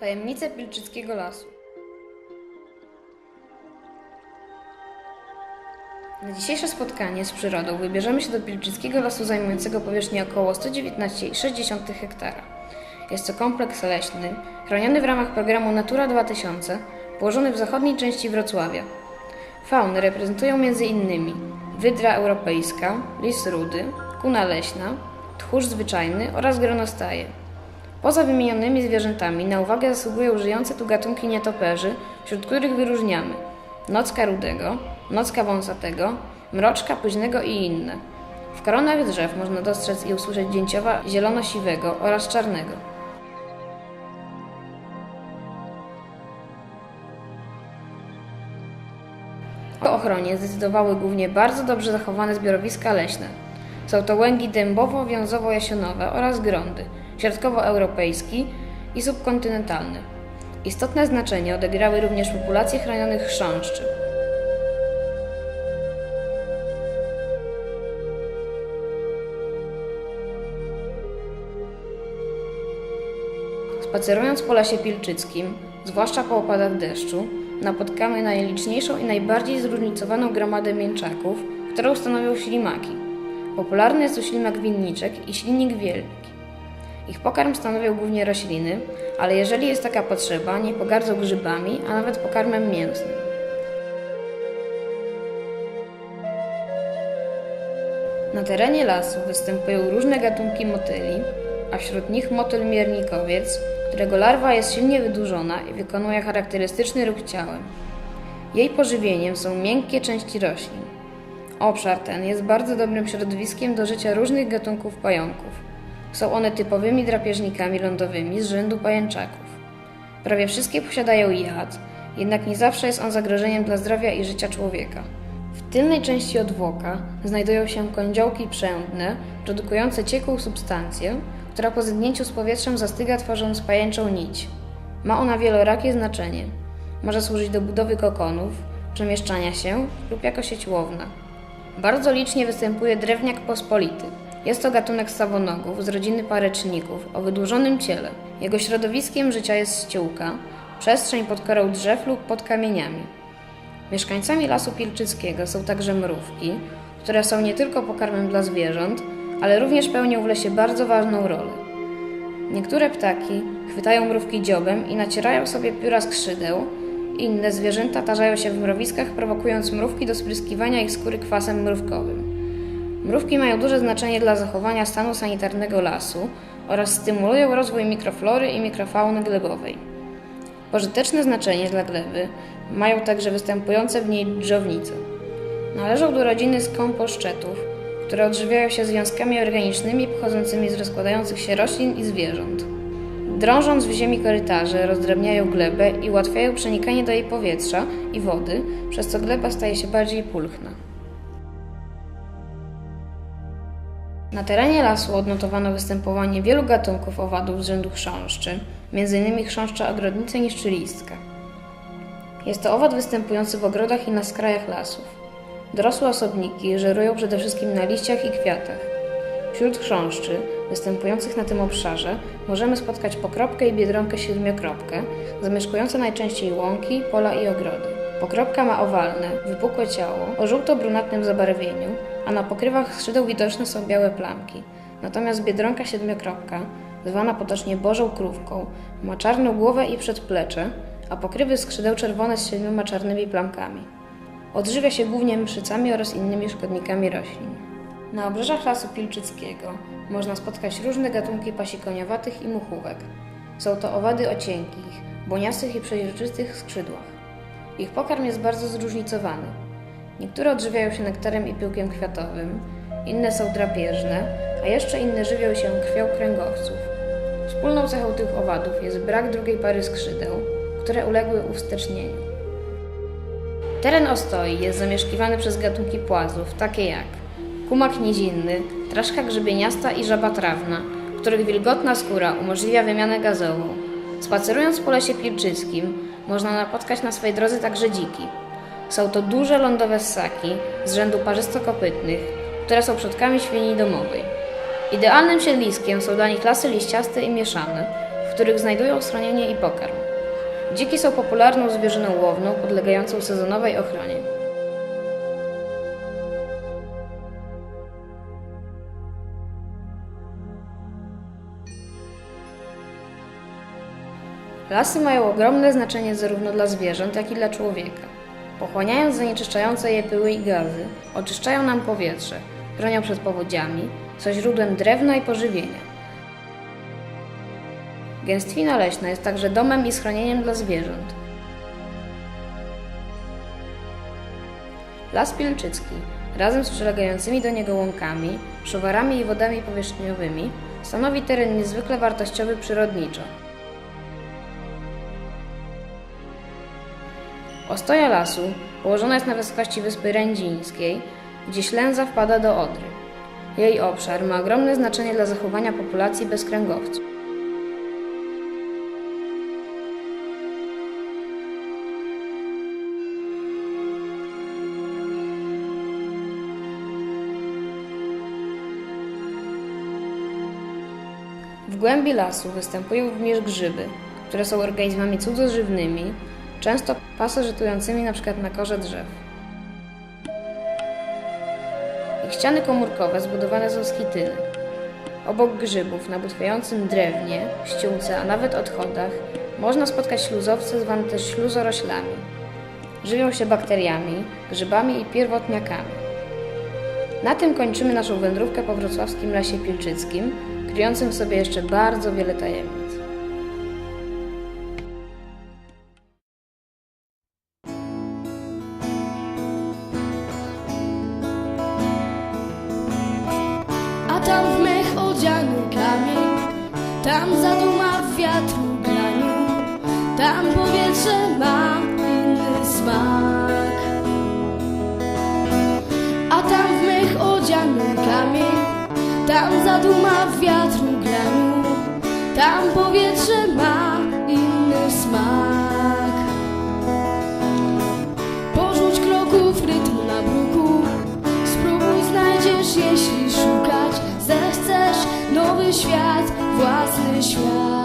Tajemnice Pilczyckiego Lasu. Na dzisiejsze spotkanie z przyrodą wybierzemy się do Pilczyckiego Lasu zajmującego powierzchnię około 119,6 hektara. Jest to kompleks leśny, chroniony w ramach programu Natura 2000, położony w zachodniej części Wrocławia. Fauny reprezentują m.in. wydra europejska, lis rudy, kuna leśna, tchórz zwyczajny oraz gronostaje. Poza wymienionymi zwierzętami na uwagę zasługują żyjące tu gatunki nietoperzy, wśród których wyróżniamy nocka rudego, nocka wąsatego, mroczka późnego i inne. W koronach drzew można dostrzec i usłyszeć dzięcioła zielono-siwego oraz czarnego. O ochronie zdecydowały głównie bardzo dobrze zachowane zbiorowiska leśne. Są to łęgi dębowo-wiązowo-jasionowe oraz grądy, środkowoeuropejski i subkontynentalny. Istotne znaczenie odegrały również populacje chronionych chrząszczy. Spacerując po lesie pilczyckim, zwłaszcza po opadach deszczu, napotkamy najliczniejszą i najbardziej zróżnicowaną gromadę mięczaków, którą stanowią ślimaki. Popularny jest tu ślimak winniczek i ślinik wielki. Ich pokarm stanowią głównie rośliny, ale jeżeli jest taka potrzeba, nie pogardzą grzybami, a nawet pokarmem mięsnym. Na terenie lasu występują różne gatunki motyli, a wśród nich motyl miernikowiec, którego larwa jest silnie wydłużona i wykonuje charakterystyczny ruch ciałem. Jej pożywieniem są miękkie części roślin. Obszar ten jest bardzo dobrym środowiskiem do życia różnych gatunków pająków. Są one typowymi drapieżnikami lądowymi z rzędu pajęczaków. Prawie wszystkie posiadają jad, jednak nie zawsze jest on zagrożeniem dla zdrowia i życia człowieka. W tylnej części odwłoka znajdują się kądziołki przędne, produkujące ciekłą substancję, która po zetknięciu z powietrzem zastyga tworząc pajęczą nić. Ma ona wielorakie znaczenie. Może służyć do budowy kokonów, przemieszczania się lub jako sieć łowna. Bardzo licznie występuje drewniak pospolity. Jest to gatunek stawonogów z rodziny pareczników o wydłużonym ciele. Jego środowiskiem życia jest ściółka, przestrzeń pod korą drzew lub pod kamieniami. Mieszkańcami Lasu Pilczyckiego są także mrówki, które są nie tylko pokarmem dla zwierząt, ale również pełnią w lesie bardzo ważną rolę. Niektóre ptaki chwytają mrówki dziobem i nacierają sobie pióra skrzydeł, inne zwierzęta tarzają się w mrowiskach, prowokując mrówki do spryskiwania ich skóry kwasem mrówkowym. Mrówki mają duże znaczenie dla zachowania stanu sanitarnego lasu oraz stymulują rozwój mikroflory i mikrofauny glebowej. Pożyteczne znaczenie dla gleby mają także występujące w niej dżownice. Należą do rodziny skąposzczetów, które odżywiają się związkami organicznymi pochodzącymi z rozkładających się roślin i zwierząt. Drążąc w ziemi korytarze, rozdrabniają glebę i ułatwiają przenikanie do jej powietrza i wody, przez co gleba staje się bardziej pulchna. Na terenie lasu odnotowano występowanie wielu gatunków owadów z rzędu chrząszczy, m.in. chrząszcza ogrodnicy niszczylistka. Jest to owad występujący w ogrodach i na skrajach lasów. Dorosłe osobniki żerują przede wszystkim na liściach i kwiatach. Wśród chrząszczy występujących na tym obszarze możemy spotkać pokropkę i biedronkę siedmiokropkę, zamieszkujące najczęściej łąki, pola i ogrody. Pokropka ma owalne, wypukłe ciało o żółto-brunatnym zabarwieniu, a na pokrywach skrzydeł widoczne są białe plamki. Natomiast biedronka siedmiokropka, zwana potocznie Bożą Krówką, ma czarną głowę i przedplecze, a pokrywy skrzydeł czerwone z siedmioma czarnymi plamkami. Odżywia się głównie mszycami oraz innymi szkodnikami roślin. Na obrzeżach Lasu Pilczyckiego można spotkać różne gatunki pasikoniowatych i muchówek. Są to owady o cienkich, boniastych i przeźroczystych skrzydłach. Ich pokarm jest bardzo zróżnicowany. Niektóre odżywiają się nektarem i pyłkiem kwiatowym, inne są drapieżne, a jeszcze inne żywią się krwią kręgowców. Wspólną cechą tych owadów jest brak drugiej pary skrzydeł, które uległy uwstecznieniu. Teren ostoi jest zamieszkiwany przez gatunki płazów, takie jak kumak nizinny, traszka grzybieniasta i żaba trawna, których wilgotna skóra umożliwia wymianę gazową. Spacerując po lesie pilczyskim, można napotkać na swej drodze także dziki. Są to duże lądowe ssaki z rzędu parzystokopytnych, które są przodkami świni domowej. Idealnym siedliskiem są dla nich lasy liściaste i mieszane, w których znajdują schronienie i pokarm. Dziki są popularną zwierzyną łowną podlegającą sezonowej ochronie. Lasy mają ogromne znaczenie zarówno dla zwierząt, jak i dla człowieka. Pochłaniając zanieczyszczające je pyły i gazy, oczyszczają nam powietrze, chronią przed powodziami, są źródłem drewna i pożywienia. Gęstwina leśna jest także domem i schronieniem dla zwierząt. Las Pilczycki, razem z przylegającymi do niego łąkami, szuwarami i wodami powierzchniowymi, stanowi teren niezwykle wartościowy przyrodniczo. Ostoja lasu położona jest na wysokości wyspy Rędzińskiej, gdzie Ślęza wpada do Odry. Jej obszar ma ogromne znaczenie dla zachowania populacji bezkręgowców. W głębi lasu występują również grzyby, które są organizmami cudzożywnymi, często pasożytującymi np. na korze drzew. Ich ściany komórkowe zbudowane są z chityny. Obok grzybów na butwiejącym drewnie, ściółce, a nawet odchodach można spotkać śluzowce zwane też śluzoroślami. Żywią się bakteriami, grzybami i pierwotniakami. Na tym kończymy naszą wędrówkę po wrocławskim Lesie Pilczyckim, kryjącym w sobie jeszcze bardzo wiele tajemnic. Tam w mech odziany kamień Tam zaduma wiatru graniu Tam powietrze ma inny smak. A tam w mech odziany kamień Tam zaduma wiatru graniu Tam powietrze ma inny smak. Porzuć kroków rytmu na bruku Spróbuj znajdziesz, jeśli 思想。